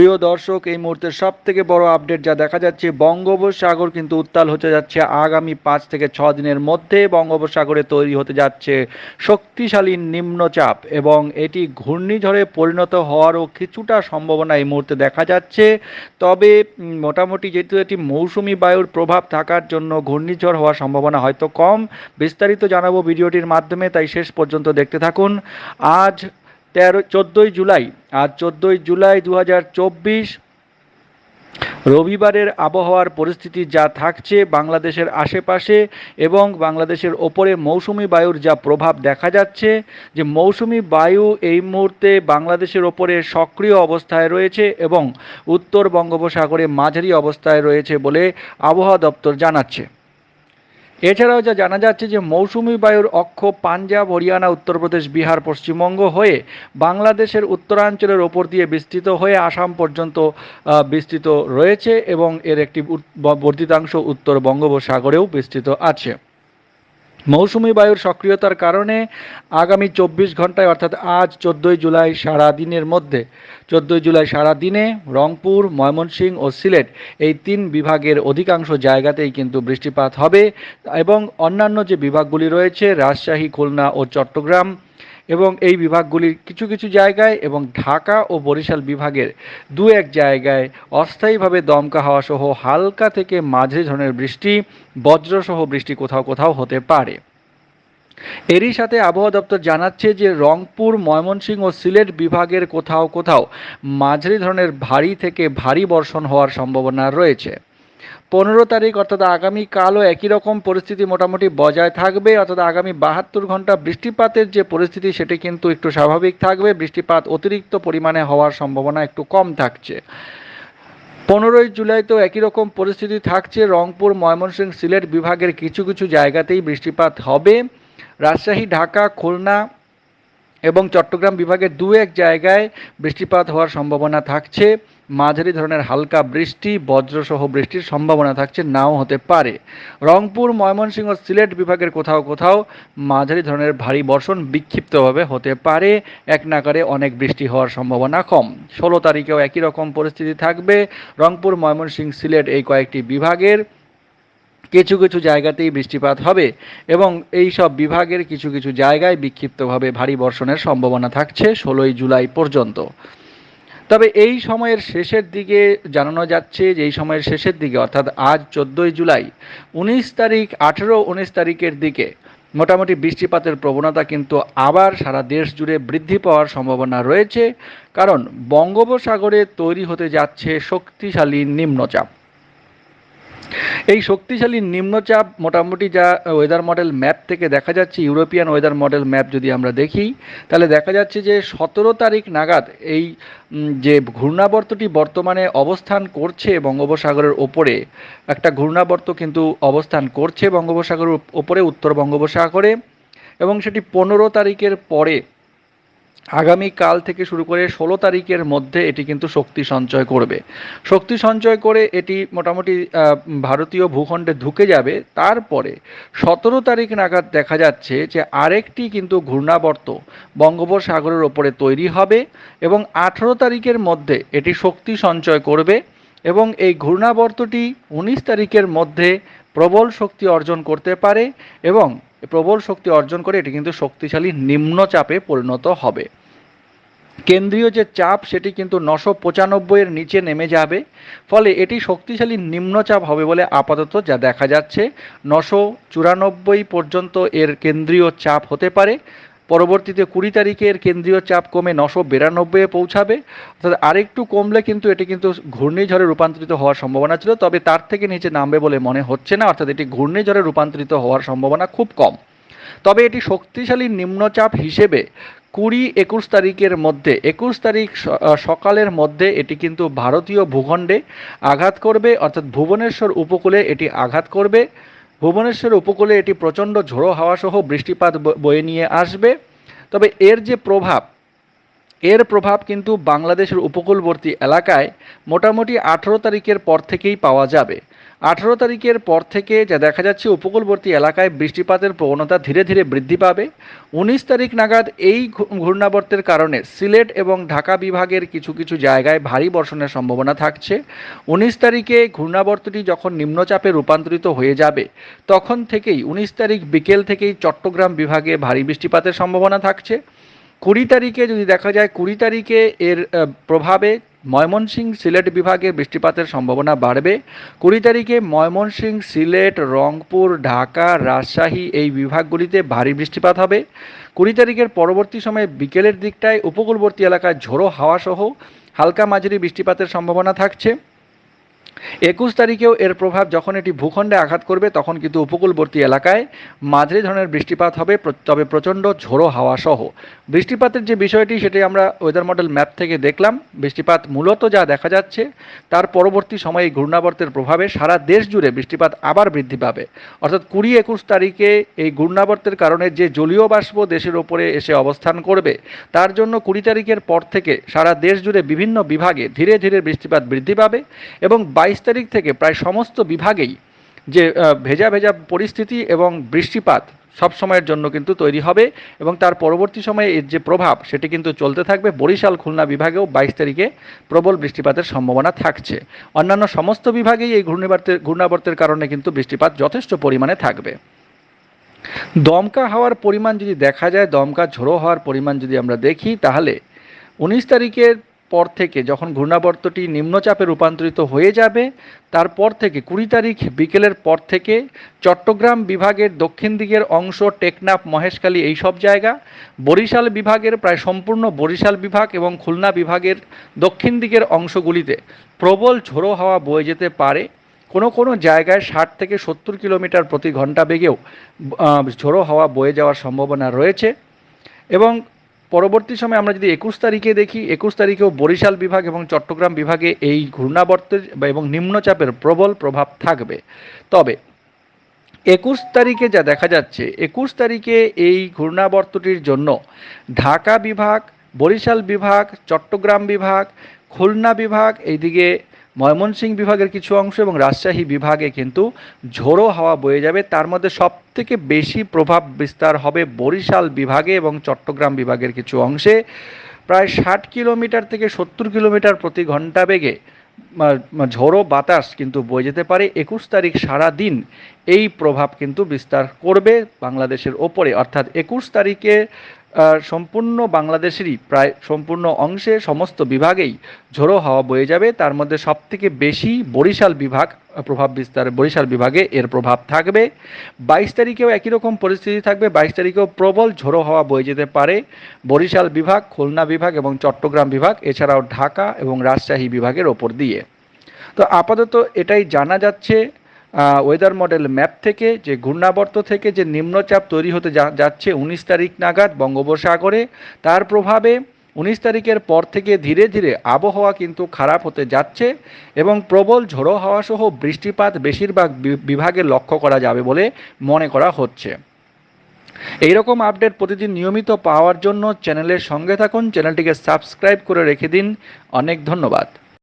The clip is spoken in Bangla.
প্রিয় দর্শক, এই মুহূর্তে সব থেকে বড় আপডেট যা দেখা যাচ্ছে, বঙ্গোপসাগর কিন্তু উত্তাল হতে যাচ্ছে আগামী পাঁচ থেকে ছ দিনের মধ্যে। বঙ্গোপসাগরে তৈরি হতে যাচ্ছে শক্তিশালী নিম্নচাপ এবং এটি ঘূর্ণিঝড়ে পরিণত হওয়ারও কিছুটা সম্ভাবনা এই মুহূর্তে দেখা যাচ্ছে। তবে মোটামুটি যেহেতু এটি মৌসুমি বায়ুর প্রভাব থাকার জন্য ঘূর্ণিঝড় হওয়ার সম্ভাবনা হয়তো কম। বিস্তারিত জানাব ভিডিওটির মাধ্যমে, তাই শেষ পর্যন্ত দেখতে থাকুন। আজ তেরো, চোদ্দোই জুলাই আজ চোদ্দোই জুলাই দু হাজার চব্বিশ রবিবারের আবহাওয়ার পরিস্থিতি যা থাকছে বাংলাদেশের আশেপাশে এবং বাংলাদেশের ওপরে মৌসুমি বায়ুর যা প্রভাব দেখা যাচ্ছে, যে মৌসুমি বায়ু এই মুহূর্তে বাংলাদেশের ওপরে সক্রিয় অবস্থায় রয়েছে এবং উত্তর বঙ্গোপসাগরে মাঝারি অবস্থায় রয়েছে বলে আবহাওয়া দপ্তর জানাচ্ছে। এছাড়াও যা জানা যাচ্ছে যে মৌসুমি বায়ুর অক্ষ পাঞ্জাব, হরিয়ানা, উত্তরপ্রদেশ, বিহার, পশ্চিমবঙ্গ হয়ে বাংলাদেশের উত্তরাঞ্চলের ওপর দিয়ে বিস্তৃত হয়ে আসাম পর্যন্ত বিস্তৃত রয়েছে এবং এর একটি বর্ধিতাংশ উত্তর বঙ্গোপসাগরেও বিস্তৃত আছে। মৌসুমি বায়ুর সক্রিয়তার কারণে আগামী চব্বিশ ঘন্টায়, অর্থাৎ আজ চোদ্দোই জুলাই সারা দিনের মধ্যে, চোদ্দোই জুলাই সারা দিনে রংপুর, ময়মনসিংহ ও সিলেট এই তিন বিভাগের অধিকাংশ জায়গাতেই কিন্তু বৃষ্টিপাত হবে এবং অন্যান্য যে বিভাগগুলি রয়েছে, রাজশাহী, খুলনা ও চট্টগ্রাম এবং এই বিভাগগুলির কিছু কিছু জায়গায় এবং ঢাকা ও বরিশাল বিভাগের দু এক জায়গায় অস্থায়ীভাবে দমকা হাওয়া সহ হালকা থেকে মাঝারি ধরনের বৃষ্টি, বজ্রসহ বৃষ্টি কোথাও কোথাও হতে পারে। এরই সাথে আবহাওয়া দপ্তর জানাচ্ছে যে রংপুর, ময়মনসিংহ ও সিলেট বিভাগের কোথাও কোথাও মাঝারি ধরনের ভারী থেকে ভারী বর্ষণ হওয়ার সম্ভাবনা রয়েছে। পনেরো তারিখ, অর্থাৎ আগামীকালও একই রকম পরিস্থিতি মোটামুটি বজায় থাকবে, অর্থাৎ আগামী বাহাত্তর ঘণ্টা বৃষ্টিপাতের যে পরিস্থিতি, সেটি কিন্তু একটু স্বাভাবিক থাকবে। বৃষ্টিপাত অতিরিক্ত পরিমাণে হওয়ার সম্ভাবনা একটু কম থাকছে। পনেরোই জুলাই তো একই রকম পরিস্থিতি থাকছে। রংপুর, ময়মনসিংহ, সিলেট বিভাগের কিছু কিছু জায়গাতেই বৃষ্টিপাত হবে। রাজশাহী, ঢাকা, খুলনা এবং চট্টগ্রাম বিভাগের দু এক জায়গায় বৃষ্টিপাত হওয়ার সম্ভাবনা থাকছে। মাঝারি ধরনের হালকা বৃষ্টি, বজ্রসহ বৃষ্টির সম্ভাবনা থাকছে, নাও হতে পারে। রংপুর, ময়মনসিংহ সিলেট বিভাগের কোথাও কোথাও মাঝারি ধরনের ভারী বর্ষণ বিক্ষিপ্তভাবে হতে পারে। এক নাগারে অনেক বৃষ্টি হওয়ার সম্ভাবনা কম। ষোলো তারিখেও একই রকম পরিস্থিতি থাকবে। রংপুর, ময়মনসিংহ, সিলেট এই কয়েকটি বিভাগের কিছু কিছু জায়গাতেই বৃষ্টিপাত হবে এবং এই সব বিভাগের কিছু কিছু জায়গায় বিক্ষিপ্তভাবে ভারী বর্ষণের সম্ভাবনা থাকছে ষোলোই জুলাই পর্যন্ত। তবে এই সময়ের শেষের দিকে জানানো যাচ্ছে যে এই সময়ের শেষের দিকে, অর্থাৎ আজ চোদ্দোই জুলাই, উনিশ তারিখ, আঠেরো, উনিশ তারিখের দিকে মোটামুটি বৃষ্টিপাতের প্রবণতা কিন্তু আবার সারা দেশ জুড়ে বৃদ্ধি পাওয়ার সম্ভাবনা রয়েছে। কারণ বঙ্গোপসাগরে তৈরি হতে যাচ্ছে শক্তিশালী নিম্নচাপ। এই শক্তিশালী নিম্নচাপ মোটামুটি যা ওয়েদার মডেল ম্যাপ থেকে দেখা যাচ্ছে ইউরোপিয়ান ওয়েদার মডেল ম্যাপ যদি আমরা দেখি, তাহলে দেখা যাচ্ছে যে সতেরো তারিখ নাগাদ এই যে ঘূর্ণাবর্তটি বর্তমানে অবস্থান করছে বঙ্গোপসাগরের ওপরে, একটা ঘূর্ণাবর্ত কিন্তু অবস্থান করছে বঙ্গোপসাগরের ওপরে, উত্তর বঙ্গোপসাগরে, এবং সেটি পনেরো তারিখের পরে আগামী কাল থেকে শুরু করে ষোলো তারিখের মধ্যে এটি কিন্তু শক্তি সঞ্চয় করবে। শক্তি সঞ্চয় করে এটি মোটামুটি ভারতীয় ভূখণ্ডে ঢুকে যাবে। তারপরে সতেরো তারিখ নাগাদ দেখা যাচ্ছে যে আরেকটি কিন্তু ঘূর্ণাবর্ত বঙ্গোপসাগরের ওপরে তৈরি হবে এবং আঠেরো তারিখের মধ্যে এটি শক্তি সঞ্চয় করবে এবং এই ঘূর্ণাবর্তটি উনিশ তারিখের মধ্যে প্রবল শক্তি অর্জন করতে পারে এবং প্রবল শক্তি অর্জন করে এটি কিন্তু শক্তিশালী নিম্নচাপে পরিণত হবে। কেন্দ্রীয় যে চাপ, সেটি কিন্তু নশো পঁচানব্বইয়ের নিচে নেমে যাবে। ফলে এটি শক্তিশালী নিম্নচাপ হবে বলে আপাতত যা দেখা যাচ্ছে। নশো চুরানব্বই পর্যন্ত এর কেন্দ্রীয় চাপ হতে পারে। পরবর্তীতে কুড়ি তারিখে এর কেন্দ্রীয় চাপ কমে নশো বিরানব্বইয়ে পৌঁছাবে। অর্থাৎ আরেকটু কমলে কিন্তু এটি কিন্তু ঘূর্ণিঝড়ে রূপান্তরিত হওয়ার সম্ভাবনা ছিল, তবে তার থেকে নিচে নামবে বলে মনে হচ্ছে না। অর্থাৎ এটি ঘূর্ণিঝড়ে রূপান্তরিত হওয়ার সম্ভাবনা খুব কম। তবে এটি শক্তিশালী নিম্নচাপ হিসেবে কুড়ি একুশ তারিখের মধ্যে, একুশ তারিখ সকালের মধ্যে এটি কিন্তু ভারতীয় ভূখণ্ডে আঘাত করবে, অর্থাৎ ভুবনেশ্বর উপকূলে এটি আঘাত করবে। ভুবনেশ্বর উপকূলে এটি প্রচণ্ড ঝোড়ো হাওয়া সহ বৃষ্টিপাত বয়ে নিয়ে আসবে। তবে এর যে প্রভাব, এর প্রভাব কিন্তু বাংলাদেশের উপকূলবর্তী এলাকায় মোটামুটি আঠেরো তারিখের পর থেকেই পাওয়া যাবে। আঠারো তারিখের পর থেকে যা দেখা যাচ্ছে, উপকূলবর্তী এলাকায় বৃষ্টিপাতের প্রবণতা ধীরে ধীরে বৃদ্ধি পাবে। উনিশ তারিখ নাগাদ এই ঘূর্ণাবর্তের কারণে সিলেট এবং ঢাকা বিভাগের কিছু কিছু জায়গায় ভারী বর্ষণের সম্ভাবনা থাকছে। উনিশ তারিখে ঘূর্ণাবর্তটি যখন নিম্নচাপে রূপান্তরিত হয়ে যাবে, তখন থেকেই উনিশ তারিখ বিকেল থেকেই চট্টগ্রাম বিভাগে ভারী বৃষ্টিপাতের সম্ভাবনা থাকছে। কুড়ি তারিখে যদি দেখা যায়, কুড়ি তারিখে এর প্রভাবে ময়মনসিংহ সিলেট বিভাগে বৃষ্টিপাতের সম্ভাবনা বাড়বে। কুড়ি তারিখে ময়মনসিংহ সিলেট, রংপুর, ঢাকা, রাজশাহী এই বিভাগগুলিতে ভারী বৃষ্টিপাত হবে। কুড়ি তারিখের পরবর্তী সময়ে বিকেলের দিকটায় উপকূলবর্তী এলাকায় ঝোড়ো হাওয়াসহ হালকা মাঝারি বৃষ্টিপাতের সম্ভাবনা থাকছে। একুশ তারিখেও এর প্রভাব যখন এটি ভূখণ্ডে আঘাত করবে, তখন কিন্তু উপকূলবর্তী এলাকায় মাঝারি ধরনের বৃষ্টিপাত হবে তবে প্রচণ্ড ঝোড়ো হাওয়া সহ। বৃষ্টিপাতের যে বিষয়টি, সেটি আমরা ওয়েদার মডেল ম্যাপ থেকে দেখলাম। বৃষ্টিপাত মূলত যা দেখা যাচ্ছে, তার পরবর্তী সময়ে এই ঘূর্ণাবর্তের প্রভাবে সারা দেশ জুড়ে বৃষ্টিপাত আবার বৃদ্ধি পাবে। অর্থাৎ কুড়ি একুশ তারিখে এই ঘূর্ণাবর্তের কারণে যে জলীয় বাষ্প দেশের ওপরে এসে অবস্থান করবে, তার জন্য কুড়ি তারিখের পর থেকে সারা দেশ জুড়ে বিভিন্ন বিভাগে ধীরে ধীরে বৃষ্টিপাত বৃদ্ধি পাবে এবং বাইশ তারিখ থেকে প্রায় সমস্ত বিভাগেই যে ভেজা ভেজা পরিস্থিতি এবং বৃষ্টিপাত সব সময়ের জন্য কিন্তু তৈরি হবে এবং তার পরবর্তী সময়ে এর যে প্রভাব সেটি কিন্তু চলতে থাকবে। বরিশাল খুলনা বিভাগেও বাইশ তারিখে প্রবল বৃষ্টিপাতের সম্ভাবনা থাকছে। অন্যান্য সমস্ত বিভাগেই এই ঘূর্ণিবার্তের, ঘূর্ণাবর্তের কারণে কিন্তু বৃষ্টিপাত যথেষ্ট পরিমাণে থাকবে। দমকা হাওয়ার পরিমাণ যদি দেখা যায়, দমকা ঝোড়ো হওয়ার পরিমাণ যদি আমরা দেখি, তাহলে উনিশ তারিখের পর থেকে যখন ঘূর্ণাবর্তটি নিম্নচাপে রূপান্তরিত হয়ে যাবে, তারপর থেকে কুড়ি তারিখ বিকেলের পর থেকে চট্টগ্রাম বিভাগের দক্ষিণ দিকের অংশ, টেকনাফ, মহেশখালী এই সব জায়গা, বরিশাল বিভাগের প্রায় সম্পূর্ণ বরিশাল বিভাগ এবং খুলনা বিভাগের দক্ষিণ দিকের অংশগুলিতে প্রবল ঝোড়ো হাওয়া বয়ে যেতে পারে। কোনো কোনো জায়গায় ষাট থেকে সত্তর কিলোমিটার প্রতি ঘণ্টা বেগেও ঝোড়ো হাওয়া বয়ে যাওয়ার সম্ভাবনা রয়েছে। এবং পরবর্তী সময়ে আমরা যদি একুশ তারিখে দেখি, একুশ তারিখেও বরিশাল বিভাগ এবং চট্টগ্রাম বিভাগে এই ঘূর্ণাবর্তের এবং নিম্নচাপের প্রবল প্রভাব থাকবে। তবে একুশ তারিখে যা দেখা যাচ্ছে, একুশ তারিখে এই ঘূর্ণাবর্তটির জন্য ঢাকা বিভাগ, বরিশাল বিভাগ, চট্টগ্রাম বিভাগ, খুলনা বিভাগ, এইদিকে ময়মনসিংহ বিভাগের কিছু অংশ এবং রাজশাহী বিভাগে কিন্তু ঝোড়ো হাওয়া বয়ে যাবে। তার মধ্যে সব থেকে বেশি প্রভাব বিস্তার হবে বরিশাল বিভাগে এবং চট্টগ্রাম বিভাগের কিছু অংশে। প্রায় ষাট কিলোমিটার থেকে সত্তর কিলোমিটার প্রতি ঘণ্টা বেগে ঝোড়ো বাতাস কিন্তু বয়ে যেতে পারে। একুশ তারিখ সারা দিন এই প্রভাব কিন্তু বিস্তার করবে বাংলাদেশের ওপরে। অর্থাৎ একুশ তারিখে সম্পূর্ণ বাংলাদেশেরই প্রায় সম্পূর্ণ অংশে সমস্ত বিভাগেই ঝোড়ো হাওয়া বয়ে যাবে। তার মধ্যে সবথেকে বেশি বরিশাল বিভাগ প্রভাব বিস্তার, বরিশাল বিভাগে এর প্রভাব থাকবে। বাইশ তারিখেও একই রকম পরিস্থিতি থাকবে। বাইশ তারিখেও প্রবল ঝোড়ো হাওয়া বয়ে যেতে পারে। বরিশাল বিভাগ, খুলনা বিভাগ এবং চট্টগ্রাম বিভাগ, এছাড়াও ঢাকা এবং রাজশাহী বিভাগের ওপর দিয়ে। তো আপাতত এটাই জানা যাচ্ছে। ওয়েদার মডেল ম্যাপ থেকে যে ঘূর্ণাবর্ত থেকে যে নিম্নচাপ তৈরি হতে যাচ্ছে উনিশ তারিখ নাগাদ বঙ্গোপসাগরে, তার প্রভাবে উনিশ তারিখের পর থেকে ধীরে ধীরে আবহাওয়া কিন্তু খারাপ হতে যাচ্ছে এবং প্রবল ঝোড়ো হাওয়া সহ বৃষ্টিপাত বেশিরভাগ বিভাগে লক্ষ্য করা যাবে বলে মনে করা হচ্ছে। এই রকম আপডেট প্রতিদিন নিয়মিত পাওয়ার জন্য চ্যানেলের সঙ্গে থাকুন। চ্যানেলটিকে সাবস্ক্রাইব করে রেখে দিন। অনেক ধন্যবাদ।